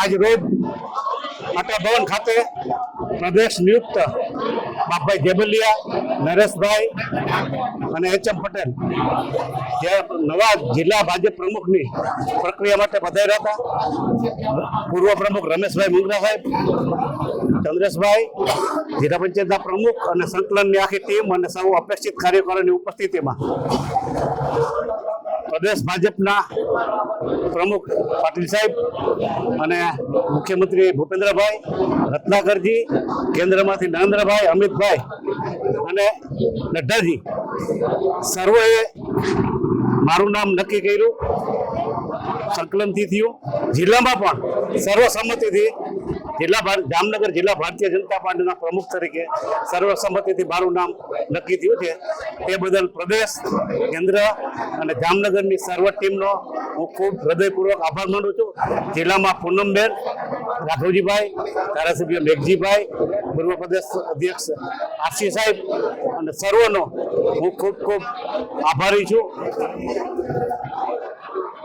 આજ રોજ અટલ ભવન ખાતે પ્રદેશ નિયુક્ત બાપભાઈ જેબલિયા, નરેશભાઈ અને એચ એમ પટેલ, જે નવા જિલ્લા ભાજપ પ્રમુખની પ્રક્રિયા માટે પધાર્યા હતા. પૂર્વ પ્રમુખ રમેશભાઈ મુંગરા સાહેબ, ચંદ્રેશભાઈ, જિલ્લા પંચાયતના પ્રમુખ અને સંકલનની આખી ટીમ અને સૌ અપેક્ષિત કાર્યકરોની ઉપસ્થિતિમાં પ્રદેશ ભાજપના પ્રમુખ પાટીલ સાહેબ અને મુખ્યમંત્રી ભૂપેન્દ્રભાઈ રત્નાકરજી, કેન્દ્રમાંથી નરેન્દ્રભાઈ, અમિતભાઈ અને નડ્ડાજી. સર્વોએ મારું નામ નક્કી કર્યું. સંકલનથી થયું. જિલ્લામાં પણ સર્વસંમતિથી જિલ્લા જામનગર જિલ્લા ભારતીય જનતા પાર્ટીના પ્રમુખ તરીકે સર્વસંમતિથી મારું નામ નક્કી થયું છે. તે બદલ પ્રદેશ, કેન્દ્ર અને જામનગરની સર્વ ટીમનો હું ખૂબ હૃદયપૂર્વક આભાર માનું છું. જિલ્લામાં પૂનમબેન રાઘવજીભાઈ ધારાસભ્ય મેઘજીભાઈ, પૂર્વ પ્રદેશ અધ્યક્ષ આરસી સાહેબ અને સર્વનો હું ખૂબ ખૂબ આભારી છું.